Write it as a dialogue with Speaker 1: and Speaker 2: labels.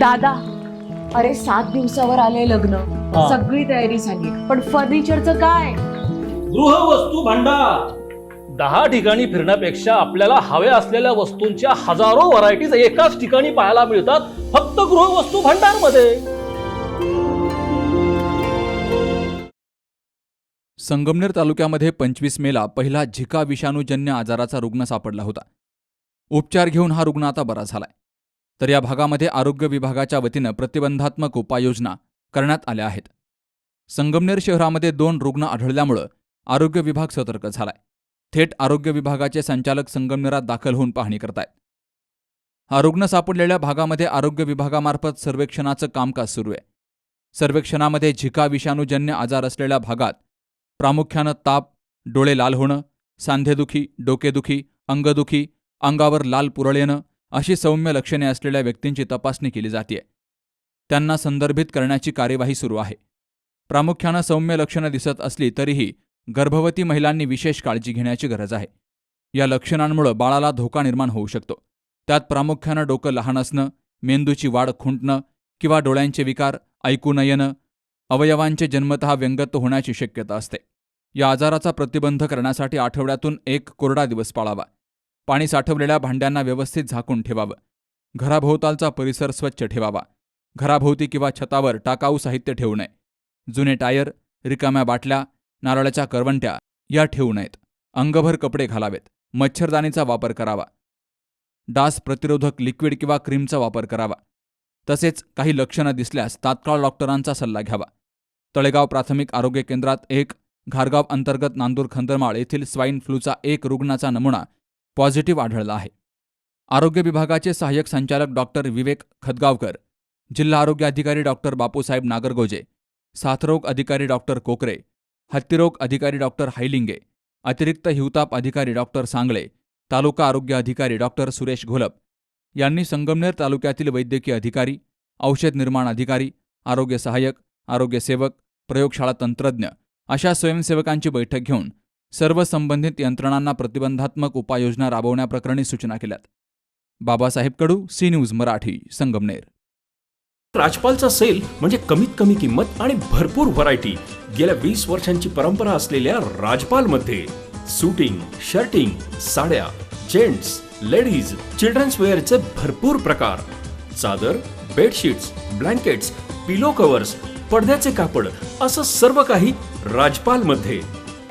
Speaker 1: दादा अरे सात दिवसावर आले लग्न.
Speaker 2: हा.
Speaker 1: सगळी तयारी झाली. पण फर्निचरचं काय?
Speaker 2: गृहवस्तू भांडार. दहा ठिकाणी फिरण्यापेक्षा आपल्याला हव्या असलेल्या वस्तूंच्या हजारो व्हरायटीज एकाच ठिकाणी पाहायला मिळतात फक्त गृहवस्तू भांडारमध्ये
Speaker 3: संगमनेर तालुक्यामध्ये पंचवीस मेला पहिला झिका विषाणूजन्य आजाराचा रुग्ण सापडला होता. उपचार घेऊन हा रुग्ण आता बरा झालाय. तर या भागामध्ये आरोग्य विभागाच्या वतीनं प्रतिबंधात्मक उपाययोजना करण्यात आल्या आहेत. संगमनेर शहरामध्ये दोन रुग्ण आढळल्यामुळं आरोग्य विभाग सतर्क झालाय. थेट आरोग्य विभागाचे संचालक संगमनेरात दाखल होऊन पाहणी करतायत. हा रुग्ण सापडलेल्या भागामध्ये आरोग्य विभागामार्फत सर्वेक्षणाचं कामकाज सुरू आहे. सर्वेक्षणामध्ये झिका विषाणूजन्य आजार असलेल्या भागात प्रामुख्यानं ताप डोळे लाल होणं सांधेदुखी डोकेदुखी अंगदुखी अंगावर लाल पुरळ येणं अशी सौम्य लक्षणे असलेल्या व्यक्तींची तपासणी केली जाते. त्यांना संदर्भित करण्याची कार्यवाही सुरू आहे. प्रामुख्यानं सौम्य लक्षणं दिसत असली तरीही गर्भवती महिलांनी विशेष काळजी घेण्याची गरज आहे. या लक्षणांमुळं बाळाला धोका निर्माण होऊ शकतो. त्यात प्रामुख्यानं डोकं लहान असणं मेंदूची वाढ खुंटणं किंवा डोळ्यांचे विकार ऐकू न येणं अवयवांचे जन्मतः व्यंगत्व होण्याची शक्यता असते. या आजाराचा प्रतिबंध करण्यासाठी आठवड्यातून एक कोरडा दिवस पाळावा. पाणी साठवलेल्या भांड्यांना व्यवस्थित झाकून ठेवावं. घराभोवतालचा परिसर स्वच्छ ठेवावा. घराभोवती किंवा छतावर टाकाऊ साहित्य ठेवू नये. जुने टायर रिकाम्या बाटल्या नारळाच्या करवंट्या या ठेवू नयेत. अंगभर कपडे घालावेत. मच्छरदाणीचा वापर करावा. डास प्रतिरोधक लिक्विड किंवा क्रीमचा वापर करावा. तसेच काही लक्षणं दिसल्यास तात्काळ डॉक्टरांचा सल्ला घ्यावा. तळेगाव प्राथमिक आरोग्य केंद्रात एक घारगाव अंतर्गत नांदूर खंदरमाळ येथील स्वाईन फ्लूचा एक रुग्णाचा नमुना पॉझिटिव्ह आढळला आहे. आरोग्य विभागाचे सहाय्यक संचालक डॉक्टर विवेक खदगावकर जिल्हा आरोग्य अधिकारी डॉक्टर बापूसाहेब नागरगोजे साथरोग अधिकारी डॉक्टर कोकरे हत्तीरोग अधिकारी डॉक्टर हायलिंगे अतिरिक्त हिवताप अधिकारी डॉक्टर सांगळे तालुका आरोग्य अधिकारी डॉक्टर सुरेश घोलप यांनी संगमनेर तालुक्यातील वैद्यकीय अधिकारी औषध निर्माण अधिकारी आरोग्य सहाय्यक आरोग्य सेवक प्रयोगशाळा तंत्रज्ञ अशा स्वयंसेवकांची बैठक घेऊन सर्व संबंधित यंत्रणांना प्रतिबंधात्मक उपाययोजना राबवण्याप्रकरणी सूचना केल्यात. Babasaheb Kadu C news Marathi Sangamner.
Speaker 4: राजपालचा sale म्हणजे कमीत कमी किंमत आणि भरपूर व्हरायटी. गेल्या वीस वर्षांची परंपरा असलेल्या राजपालमध्ये सुटिंग शर्टिंग साड्या जेंट्स लेडीज चिल्ड्रन्स वेअरचे भरपूर प्रकार. चादर बेडशीट्स ब्लँकेट्स पिलो कव्हर्स पडद्याचे कापड असं सर्व काही राजपालमध्ये.